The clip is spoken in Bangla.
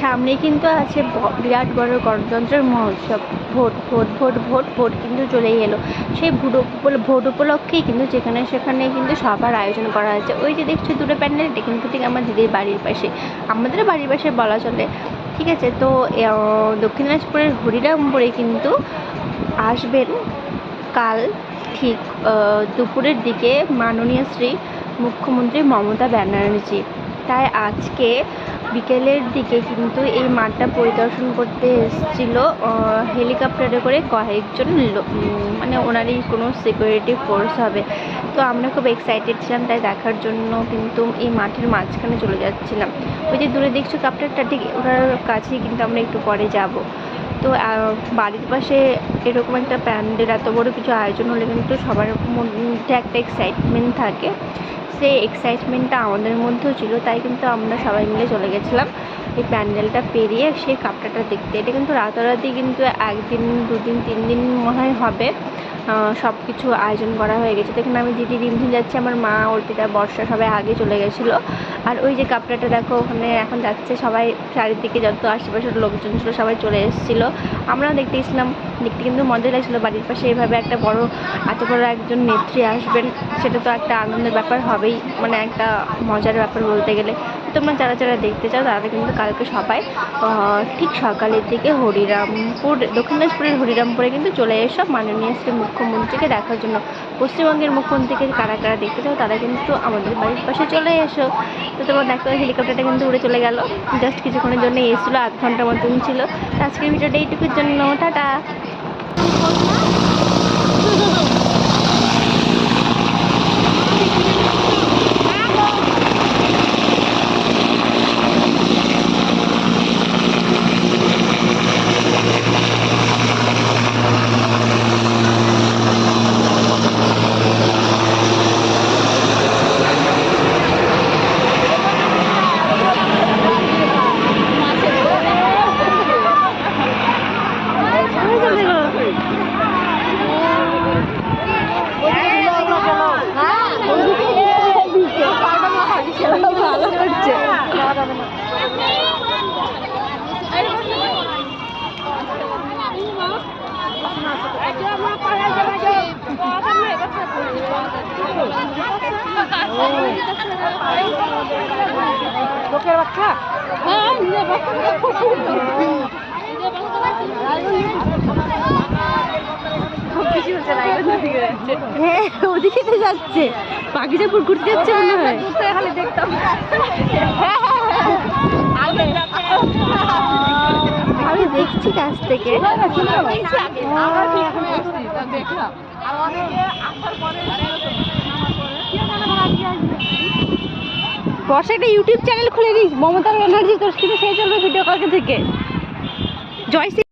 সামনে কিন্তু আছে বিরাট বড় গণতন্ত্রের মহোৎসব। Vote vote vote vote vote কিন্তু চলেই এলো। সেই ভোট উপ- ভোট উপলক্ষেই কিন্তু যেখানে সেখানে কিন্তু সবার আয়োজন করা হয়েছে। ওই যে দেখছ দুটো প্যান্ডেল, এটা কিন্তু ঠিক আমার দিদির বাড়ির পাশে। আমাদের বাড়ির পাশে বলা চলে। ঠিক আছে, তো দক্ষিণ দিনাজপুরের হরিরামপুরে কিন্তু আসবেন কাল ঠিক দুপুরের দিকে মাননীয় শ্রী মুখ্যমন্ত্রী মমতা ব্যানার্জি। তাই আজকে বিকেলের দিকে কিন্তু এই মাঠটা পরিদর্শন করতে এসেছিল হেলিকপ্টারে করে কয়েকজন মানে ওনারই কোনো সিকিউরিটি ফোর্স হবে। তো আমরা খুব এক্সাইটেড ছিলাম, তাই দেখার জন্য কিন্তু এই মাঠের মাঝখানে চলে যাচ্ছিলাম। ওই যে দূরে দেখছ কাপটারটা, ঠিক ওনার কাছেই কিন্তু আমরা একটু পরে যাব। তো বাড়ির পাশে এরকম একটা প্যান্ডেল, এত বড় কিছু আয়োজন হলে কিন্তু সবার মধ্যে একটা এক্সাইটমেন্ট থাকে। সেই এক্সাইটমেন্টটা আমাদের মধ্যেও ছিল, তাই কিন্তু আমরা সবাই মিলে চলে গেছিলাম। এই প্যান্ডেলটা পেরিয়ে সেই কাপটাটা দেখতে। এটা কিন্তু রাতারাতি কিন্তু একদিন, দুদিন তিন দিন মনে হয় হবে। সব কিছু আয়োজন করা হয়ে গেছে। দেখুন, আমি দিদি রিমঝিম যাচ্ছি, আমার মা, অর্পিতা, বর্ষা সবাই আগে চলে গেছিল। আর ওই যে কাপড়াটা দেখো, ওখানে এখন যাচ্ছে সবাই, চারিদিকে যত আশেপাশের লোকজন ছিল সবাই চলে এসেছিল। আমরাও দেখতে গেছিলাম, দেখতে কিন্তু মজা লাগছিল বাড়ির পাশে। এভাবে একটা বড়, এত বড় একজন নেত্রী আসবেন, সেটা তো একটা আনন্দের ব্যাপার হবেই মানে একটা মজার ব্যাপার বলতে গেলে। তোমরা যারা যারা দেখতে চাও, তারা কিন্তু কালকে সবাই ঠিক সকালের দিকে হরিরামপুর, দক্ষিণ দিনাজপুরের হরিরামপুরে কিন্তু চলে এসো। মাননীয় শ্রী মুখ্যমন্ত্রীকে দেখার জন্য। পশ্চিমবঙ্গের মুখ্যমন্ত্রীকে কারা কারা দেখতে চাও, তারা কিন্তু আমাদের বাড়ির পাশে চলে এসো। তো তোমার দেখো হেলিকপ্টারটা কিন্তু উড়ে চলে গেল। জাস্ট কিছুক্ষণের জন্য এসেছিল, আধ ঘণ্টার মতন ছিল। আজকের ভিডিওটা এইটুকুর জন্য, টাটা। Thank you. লোকের বাচ্চা হ্যাঁ ওদিকে তো যাচ্ছে পাখিজাপুর ঘুরতে যাচ্ছে মনে হয় খালি দেখতাম আমি দেখছি কাছ থেকে বর্ষা একটা ইউটিউব চ্যানেল খুলে দিস মমতা ব্যানার্জি তোর সেই চলবে ভিডিও কালকে থেকে। জয়শ্রী